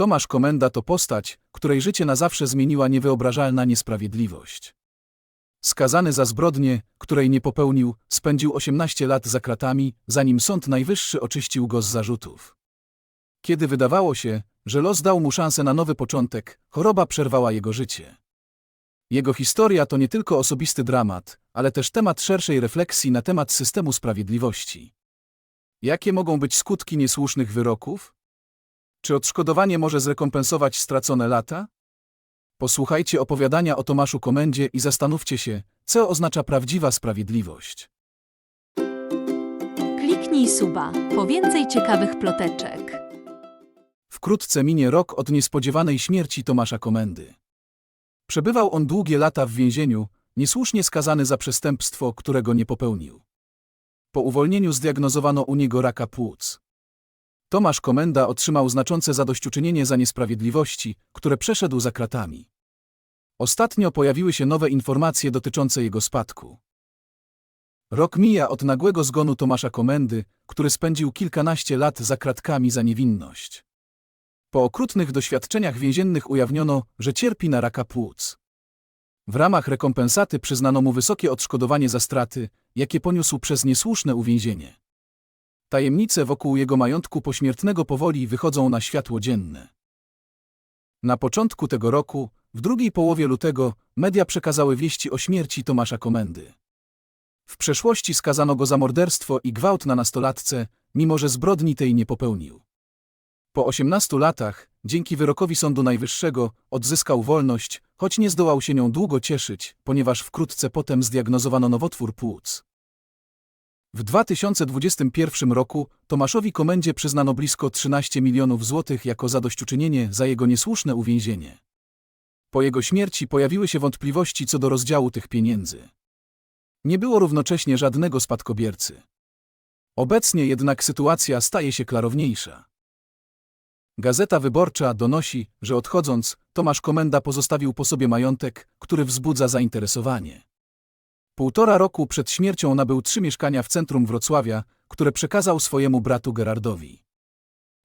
Tomasz Komenda to postać, której życie na zawsze zmieniła niewyobrażalna niesprawiedliwość. Skazany za zbrodnię, której nie popełnił, spędził 18 lat za kratami, zanim Sąd Najwyższy oczyścił go z zarzutów. Kiedy wydawało się, że los dał mu szansę na nowy początek, choroba przerwała jego życie. Jego historia to nie tylko osobisty dramat, ale też temat szerszej refleksji na temat systemu sprawiedliwości. Jakie mogą być skutki niesłusznych wyroków? Czy odszkodowanie może zrekompensować stracone lata? Posłuchajcie opowiadania o Tomaszu Komendzie i zastanówcie się, co oznacza prawdziwa sprawiedliwość. Kliknij suba po więcej ciekawych ploteczek. Wkrótce minie rok od niespodziewanej śmierci Tomasza Komendy. Przebywał on długie lata w więzieniu, niesłusznie skazany za przestępstwo, którego nie popełnił. Po uwolnieniu zdiagnozowano u niego raka płuc. Tomasz Komenda otrzymał znaczące zadośćuczynienie za niesprawiedliwości, które przeszedł za kratami. Ostatnio pojawiły się nowe informacje dotyczące jego spadku. Rok mija od nagłego zgonu Tomasza Komendy, który spędził kilkanaście lat za kratkami za niewinność. Po okrutnych doświadczeniach więziennych ujawniono, że cierpi na raka płuc. W ramach rekompensaty przyznano mu wysokie odszkodowanie za straty, jakie poniósł przez niesłuszne uwięzienie. Tajemnice wokół jego majątku pośmiertnego powoli wychodzą na światło dzienne. Na początku tego roku, w drugiej połowie lutego, media przekazały wieści o śmierci Tomasza Komendy. W przeszłości skazano go za morderstwo i gwałt na nastolatce, mimo że zbrodni tej nie popełnił. Po 18 latach, dzięki wyrokowi Sądu Najwyższego, odzyskał wolność, choć nie zdołał się nią długo cieszyć, ponieważ wkrótce potem zdiagnozowano nowotwór płuc. W 2021 roku Tomaszowi Komendzie przyznano blisko 13 milionów złotych jako zadośćuczynienie za jego niesłuszne uwięzienie. Po jego śmierci pojawiły się wątpliwości co do rozdziału tych pieniędzy. Nie było równocześnie żadnego spadkobiercy. Obecnie jednak sytuacja staje się klarowniejsza. Gazeta Wyborcza donosi, że odchodząc, Tomasz Komenda pozostawił po sobie majątek, który wzbudza zainteresowanie. Półtora roku przed śmiercią nabył trzy mieszkania w centrum Wrocławia, które przekazał swojemu bratu Gerardowi.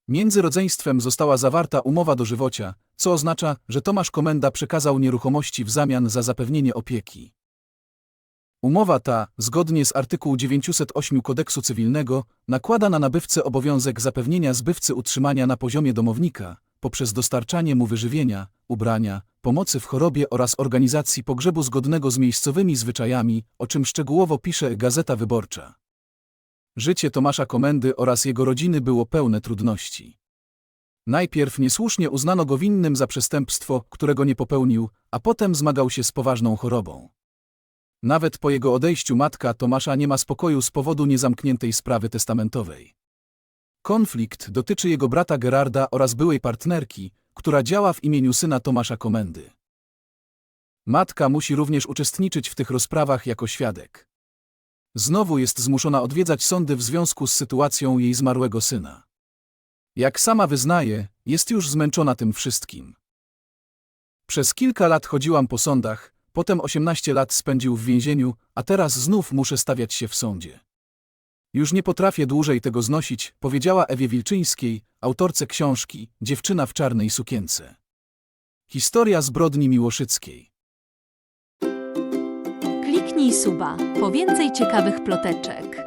Między rodzeństwem została zawarta umowa dożywocia, co oznacza, że Tomasz Komenda przekazał nieruchomości w zamian za zapewnienie opieki. Umowa ta, zgodnie z artykułu 908 kodeksu cywilnego, nakłada na nabywcę obowiązek zapewnienia zbywcy utrzymania na poziomie domownika, poprzez dostarczanie mu wyżywienia, ubrania, pomocy w chorobie oraz organizacji pogrzebu zgodnego z miejscowymi zwyczajami, o czym szczegółowo pisze Gazeta Wyborcza. Życie Tomasza Komendy oraz jego rodziny było pełne trudności. Najpierw niesłusznie uznano go winnym za przestępstwo, którego nie popełnił, a potem zmagał się z poważną chorobą. Nawet po jego odejściu matka Tomasza nie ma spokoju z powodu niezamkniętej sprawy testamentowej. Konflikt dotyczy jego brata Gerarda oraz byłej partnerki, która działa w imieniu syna Tomasza Komendy. Matka musi również uczestniczyć w tych rozprawach jako świadek. Znowu jest zmuszona odwiedzać sądy w związku z sytuacją jej zmarłego syna. Jak sama wyznaje, jest już zmęczona tym wszystkim. Przez kilka lat chodziłam po sądach, potem 18 lat spędził w więzieniu, a teraz znów muszę stawiać się w sądzie. Już nie potrafię dłużej tego znosić, powiedziała Ewie Wilczyńskiej, autorce książki Dziewczyna w czarnej sukience. Historia zbrodni miłoszyckiej. Kliknij suba po więcej ciekawych ploteczek.